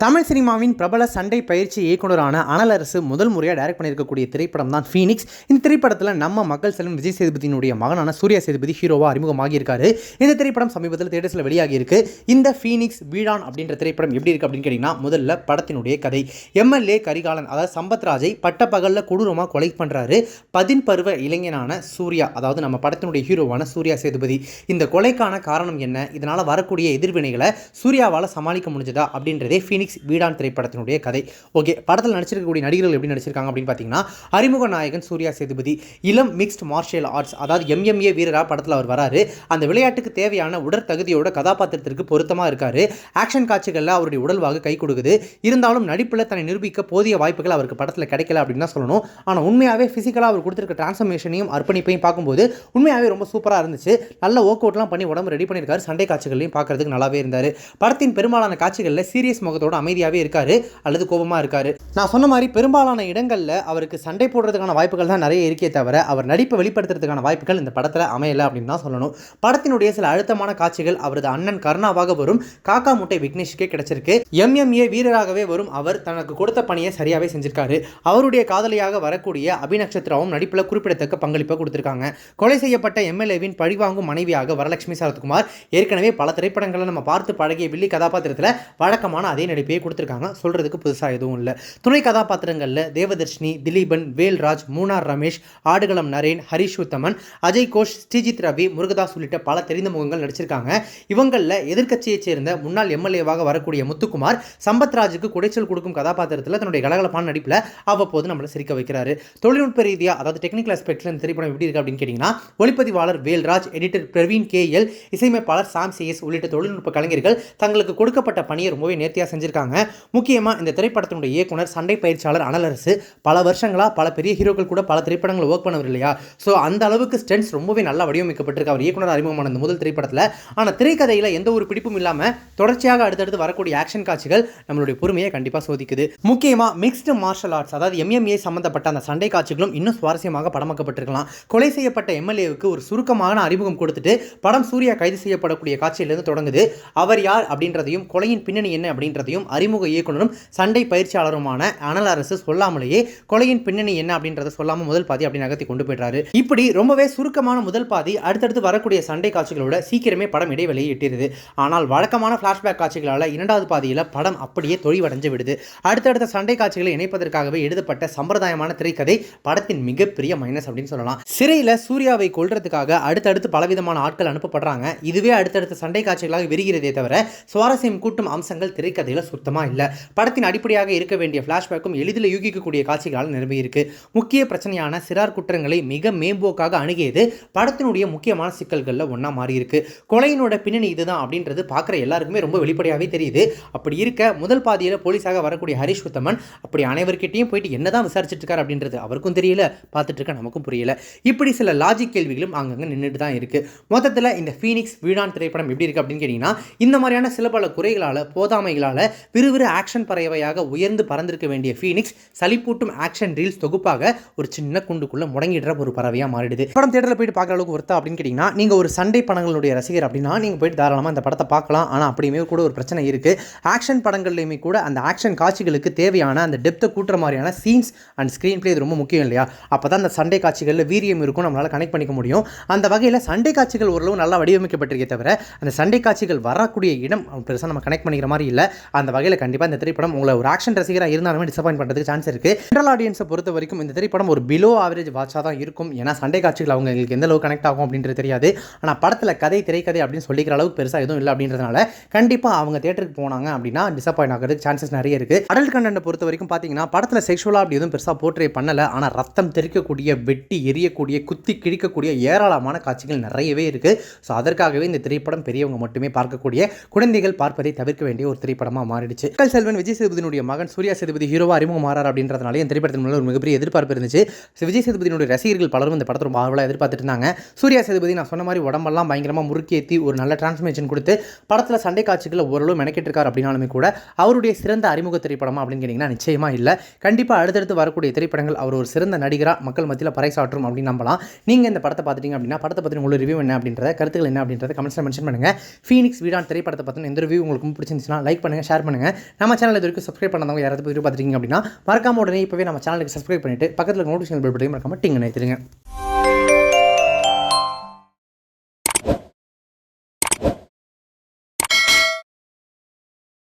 தமிழ் சினிமாவின் பிரபல சண்டை பயிற்சி இயக்குனரான அனலரசு முதல் முறையாக டைரக்ட் பண்ணியிருக்கக்கூடிய திரைப்படம் தான் ஃபீனிக்ஸ் இந்த திரைப்படத்தில் நம்ம மக்கள் செல்வன் விஜய் சேதுபதியினுடைய மகனான சூர்யா சேதுபதி ஹீரோவாக அறிமுகமாகியிருக்காரு. இந்த திரைப்படம் சமீபத்தில் தேட்டர்ஸில் வெளியாகியிருக்கு. இந்த ஃபீனிக்ஸ் வீடான் அப்படின்ற திரைப்படம் எப்படி இருக்குது அப்படின்னு கேட்டிங்கன்னா முதல்ல படத்தினுடைய கதை. எம்எல்ஏ கரிகாலன் அதாவது சம்பத்ராஜை பட்டப்பகலில் கொடூரமாக கொலை பண்ணுறாரு பதின்பருவ இளைஞனான சூர்யா அதாவது நம்ம படத்தினுடைய ஹீரோவான சூர்யா சேதுபதி. இந்த கொலைக்கான காரணம் என்ன? இதனால் வரக்கூடிய எதிர்வினைகளை சூர்யாவால் சமாளிக்க முடிஞ்சதா அப்படின்றதே ஃபீனிக்ஸ் வீடான் திரைப்படத்தினுடைய கதை. ஓகே படத்தில் நடிச்சிருக்கக்கூடிய நடிகர்கள் எப்படி நடிச்சிருக்காங்க அப்படின்னு பார்த்தீங்கன்னா அறிமுக நாயகன் சூர்யா சேதுபதி இளம் மிக்ஸ்ட் மார்ஷியல் ஆர்ட்ஸ் அதாவது எம்எம்ஏ வீரரா படத்தில் அவர் வராரு. அந்த விளையாட்டுக்கு தேவையான உடற்தகுதியோட கதாபாத்திரத்திற்கு பொருத்தமாக இருக்காரு. ஆக்ஷன் காட்சிகளில் அவருடைய உடல்வாக கை கொடுக்குது. இருந்தாலும் நடிப்பில் தன்னை நிரூபிக்க போதிய வாய்ப்புகள் அவருக்கு படத்தில் கிடைக்கல அப்படின்னு தான் சொல்லணும். ஆனால் உண்மையாகவே ஃபிசிக்கலாக அவர் கொடுத்துருக்க டிரான்ஸ்ஃபர்மேஷனையும் அர்ப்பணிப்பையும் பார்க்கும்போது உண்மையாகவே ரொம்ப சூப்பராக இருந்துச்சு. நல்ல ஒர்க் அவுட்லாம் பண்ணி உடம்பு ரெடி பண்ணியிருக்காரு. சண்டை காட்சிகளையும் பார்க்கறதுக்கு நல்லாவே இருந்தார். படத்தின் பெரும்பாலான காட்சிகளில் சீரியஸ் முகத்தோட அமைதியாகவே இருக்காரு அல்லது கோபமாக இருக்காரு. நான் சொன்ன மாதிரி பெரும்பாலான இடங்களில் அவருக்கு சண்டை போடுறதுக்கான வாய்ப்புகள் தான் நிறைய இருக்கே தவிர அவர் நடிப்பை வெளிப்படுத்துறதுக்கான வாய்ப்புகள் இந்த படத்தில் அமையலை அப்படின்னு தான் சொல்லணும். படத்தினுடைய சில அழுத்தமான காட்சிகள் அவரது அண்ணன் கருணாவாக வரும் காக்கா முட்டை விக்னேஷுக்கே கிடைச்சிருக்கு. எம்எம்ஏ வீரராகவே வரும் அவர் தனக்கு கொடுத்த பணியை சரியாகவே செஞ்சிருக்காரு. அவருடைய காதலியாக வரக்கூடிய அபிநட்சத்திராவும் நடிப்பில் குறிப்பிடத்தக்க பங்களிப்பை கொடுத்துருக்காங்க. கொலை செய்யப்பட்ட எம்எல்ஏவின் பழிவாங்கும் மனைவியாக வரலட்சுமி சரத்குமார் ஏற்கனவே பல திரைப்படங்களை நம்ம பார்த்து பழகிய வில்லி கதாபாத்திரத்தில் வழக்கமான அதே நடிப்பையே கொடுத்துருக்காங்க. சொல்கிறதுக்கு புதுசாக எதுவும் இல்லை. துணை கதாபாத்திரங்களில் தேவதர்ஷினி திலீபன் வேல்ராஜ் மூனார் ரமேஷ் ஆடுகளம் நரேன் ஹரிஷ் உத்தமன் அஜய் கோஷ் ஸ்ரீஜித் ரவி முருகதாஸ் உள்ளிட்ட பல தெரிந்த முகங்கள் நடிச்சிருக்காங்க. இவங்களில் எதிர்க்கட்சியைச் சேர்ந்த முன்னாள் எம்எல்ஏவாக வரக்கூடிய முத்துக்குமார் சம்பத்ராஜுக்கு குடைச்சல் கொடுக்கும் கதாபாத்திரத்தில் தன்னுடைய கலகலப்பான நடிப்பில் அவ்வப்போது நம்மளை சிரிக்க வைக்கிறாரு. தொழில்நுட்ப ரீதியாக அதாவது டெக்னிக்கல் அஸ்பெக்டில் இந்த திரைப்படம் எப்படி இருக்கு அப்படின்னு கேட்டிங்கன்னா ஒளிப்பதிவாளர் Velraj editor Praveen K L இசையமைப்பாளர் சாம் சிஎஸ் உள்ளிட்ட தொழில்நுட்ப கலைஞர்கள் தங்களுக்கு கொடுக்கப்பட்ட பணியை ரொம்பவே நேர்த்தியாக செஞ்சிருக்காங்க. முக்கியமாக இந்த திரைப்படத்தினுடைய இயக்குனர் சண்டை பயிற்சியாளர் அனலரசு பல வருஷங்களாக பல பெரிய ஹீரோக்கள் கூட பல திரைப்படங்களை ஒர்க் பண்ணவர் இல்லையா? ஸோ அந்த அளவுக்கு ஸ்டென்ஸ் ரொம்பவே நல்லா வடிவமைக்கப்பட்டிருக்கு. அவர் இயக்குனர் அறிமுகமான இந்த முதல் திரைப்படத்தில். ஆனால் திரைக்கதையில் எந்த ஒரு பிடிப்பும் இல்லாமல் தொடர்ச்சியாக அடுத்தடுத்து வரக்கூடிய ஆக்ஷன் காட்சிகள் நம்மளுடைய பொறுமையை கண்டிப்பாக சோதிக்குது. முக்கியமாக மிக்ஸ்டு மார்ஷல் ஆர்ட்ஸ் அதாவது எம்எம்ஏ சம்மந்தப்பட்ட அந்த சண்டை காட்சிகளும் இன்னும் சுவாரஸ்யமாக படமாக்கப்பட்டிருக்கலாம். கொலை செய்யப்பட்ட எம்எல்ஏவுக்கு ஒரு சுருக்கமான அறிமுகம் கொடுத்துட்டு படம் சூர்யா கைது செய்யப்படக்கூடிய காட்சியிலிருந்து தொடங்குது. அவர் யார் அப்படின்றதையும் கொலையின் பின்னணி என்ன அப்படின்றதையும் அறிமுக இயக்குனரும் சண்டை பயிற்சியாளருமான அனல் அரசு சொல்லாமலேயே கொலையின் பின்னணி என்ன அப்படின்றத சொல்லாமல் முதல் பாதி அப்படி நகர்த்தி கொண்டு போயிடுறாரு. இப்படி ரொம்பவே சுருக்கமான முதல் பாதி அடுத்தடுத்து வரக்கூடிய சண்டை காட்சிகளோட சீக்கிரமே படம் இடைவெளியை எட்டிருது ஆனால் வழக்கமான ஃப்ளாஷ்பேக் காட்சிகளால் இரண்டாவது பாதியில் படம் அப்படியே தொழிவடைஞ்சு விடுது. அடுத்தடுத்த சண்டை காட்சிகளை இணைப்பதற்காகவே எழுதப்பட்ட சம்பிரதாயமான திரைக்கதை படத்தின் மிகப்பெரிய மைனஸ் அப்படின்னு சொல்லலாம். சிறையில் சூர்யாவை கொல்றதுக்காக அடுத்தடுத்து பலவிதமான ஆட்கள் அனுப்பப்படுறாங்க. இதுவே அடுத்தடுத்த சண்டை காட்சிகளாக விரிகிறதே தவிர சுவாரஸ்யம் கூட்டும் அம்சங்கள் திரைக்கதையில் சுத்தமாக இல்லை. படத்தின் அடிப்படையாக இருக்க வேண்டிய ஃப்ளாஷ்பேக்கும் எளிதில் யூகிக்கக்கூடிய காட்சிகளால் நிரம்பியிருக்கு முக்கிய பிரச்சனையான சிறார் குற்றங்களை மிக மேம்போக்காக அணுகியது படத்தினுடைய முக்கியமான சிக்கல்களில் ஒன்றா மாறியிருக்கு கொலையினோட பின்னணி இதுதான் அப்படின்றது பார்க்குற எல்லாருக்குமே ரொம்ப வெளிப்படையாகவே தெரியுது. அப்படி இருக்க முதல் பாதியில் போலீஸாக வரக்கூடிய ஹரிஷ் உத்தமன் அப்படி அனைவர்கிட்டையும் போயிட்டு என்னதான் விசாரிச்சுட்டு இருக்காரு அப்படின்றது அவருக்கும் தெரியல பார்த்துட்டு இருக்க நமக்கும் புரியல. இப்படி சில லாஜிக் கேள்விகளும் அங்கங்கே நின்றுட்டு தான் இருக்குது மொத்தத்தில் இந்த ஃபீனிக்ஸ் வீடான் திரைப்படம் எப்படி இருக்குது அப்படின்னு கேட்டிங்கன்னா இந்த மாதிரியான சில பல குறைகளால் போதாமைகளால் விறுவிறு ஆக்ஷன் பறவையாக உயர்ந்து பறந்திருக்க வேண்டிய ஃபீனிக்ஸ் சளிப்பூட்டும் ஆக்ஷன் ரீல்ஸ் தொகுப்பாக ஒரு சின்ன குண்டுக்குள்ள முடங்கிடுற ஒரு பறவையாக மாறிடுது. படம் தேட்டரில் போயிட்டு பார்க்குற அளவுக்கு ஒருத்தா அப்படின்னு கேட்டிங்கன்னா நீங்கள் ஒரு சண்டை படங்களுடைய ரசிகர் அப்படின்னா நீங்கள் போயிட்டு தாராளமாக அந்த படத்தை பார்க்கலாம். ஆனால் அப்படியுமே கூட ஒரு பிரச்சனை இருக்குது ஆக்ஷன் படங்கள்லையுமே கூட அந்த ஆக்ஷன் காட்சிகளுக்கு தேவையான அந்த டெப்த்தை கூட்டுற மாதிரியான சீன்ஸ் அண்ட் ஸ்க்ரீன் பிளே இது ரொம்ப முக்கியம் இல்லையா? அப்போ தான் அந்த சண்டை காட்சிகளில் வீரியம் இருக்கும். நம்மளால் கனெக்ட் பண்ணிக்க முடியும். அந்த வகையில் சண்டை காட்சிகள் ஓரளவு நல்லா வடிவமைக்கப்பட்டிருக்கே தவிர அந்த சண்டை காட்சிகள் வரக்கூடிய இடம் பெருசாக நம்ம கனெக்ட் பண்ணிக்கிற மாதிரி இல்லை. அந்த வகையில் கண்டிப்பாக இந்த திரைப்படம் உங்களை ஒரு ஆக்ஷன் ரசிகராக இருந்தாலுமே டிசப்பாயின் பண்ணுறதுக்கு சான்ஸ் இருக்குது ஜென்ரல் ஆடியன்ஸை பொறுத்த வரைக்கும் இந்த திரைப்படம் ஒரு பிலோ ஆவரேஜ் வாட்சாக தான் இருக்கும். ஏன்னா சண்டை காட்சிகள் அவங்க எங்களுக்கு எந்த அளவுக்கு கனெக்ட் ஆகும் அப்படின்றது தெரியாது. ஆனால் படத்தில் கதை திரைக்கதை அப்படின்னு சொல்லிக்கிற அளவுக்கு பெருசாக எதுவும் இல்லை அப்படின்றதுனால கண்டிப்பாக அவங்க தேட்டருக்கு போனாங்க அப்படின்னா டிசப்பாயின் ஆகிறதுக்கு சான்சஸ் நிறைய இருக்குது அடல்ட் கண்டென்ட் பொறுத்த வரைக்கும் பார்த்தீங்கன்னா படத்தில் செக்ஷுவலாக அப்படி எதுவும் பெருசாக போர்ட்ரே பண்ணலை. ஆனால் ரத்தம் தெரிக்கக்கூடிய வெட்டி எரியக்கூடிய குத்தி கிழிக்கக்கூடிய ஏராளமான காட்சிகள் நிறையவே இருக்குது ஸோ அதற்காகவே இந்த திரைப்படம் பெரியவங்க மட்டுமே பார்க்கக்கூடிய குழந்தைகள் பார்ப்பதை தவிர்க்க வேண்டிய ஒரு திரைப்படமாக மாறிடுச்சு. மக்கள் செல்வன் விஜய் சேதுபதியினுடைய மகன் சூர்யா சேதுபதி ஹீரோவா அறிமுகமாறார் அப்படின்றதுனால இந்த திரைப்படத்தின் மேலே ஒரு மிகப்பெரிய எதிர்பார்ப்பு இருந்துச்சு. விஜய் சேதுபதியினுடைய ரசிகர்கள் பலரும் இந்த படத்தை ரொம்ப ஆவலாக எதிர்பார்த்துட்டு இருந்தாங்க சூர்யா சேதுபதி நான் சொன்ன மாதிரி உடம்பெல்லாம் பயங்கரமாக முறுக்கேற்றி ஒரு நல்ல டிரான்ஸ்மேஷன் கொடுத்து படத்தில் சண்டை காட்சிகளை ஓரளவு மெனக்கெட்டிருக்கார் அப்படின்னாலுமே கூட அவருடைய சிறந்த அறிமுக திரைப்படமா அப்படின்னு கேட்டிங்கன்னா நிச்சயமாக இல்லை. கண்டிப்பாக அடுத்தடுத்து வரக்கூடிய திரைப்படங்கள் அவர் ஒரு சிறந்த நடிகராக மக்கள் மத்தியில் பறைசாற்றும் அப்படின்னு நம்பலாம். நீங்கள் இந்த படத்தை பார்த்துட்டீங்க அப்படின்னா படத்தை பற்றி உங்களுக்கு ரிவ்யூ என்ன அப்படின்றத கருத்துக்கள் என்ன அப்படின்றத கமெண்ட்ஸில் மென்ஷன் பண்ணுங்கள் ஃபீனிக்ஸ் வீடான் திரைப்படத்தை பற்றின எந்த ரிவ்யூ உங்களுக்கு பிடிச்சிருந்துச்சுன்னா லைக் பண்ணுங்கள் ஷேர் ஷேர் பண்ணுங்கள் நம்ம சேனல் இது வரைக்கும் சப்ஸ்கிரைப் பண்ணாதவங்க யாராவது போய் பார்த்துருக்கீங்க அப்படின்னா மறக்காம உடனே இப்போவே நம்ம சேனலுக்கு சப்ஸ்கிரைப் பண்ணிட்டு பக்கத்தில் நோட்டிஃபிகேஷன் பெல் பட்டையும் மறக்காம டிங் நினைத்துருங்க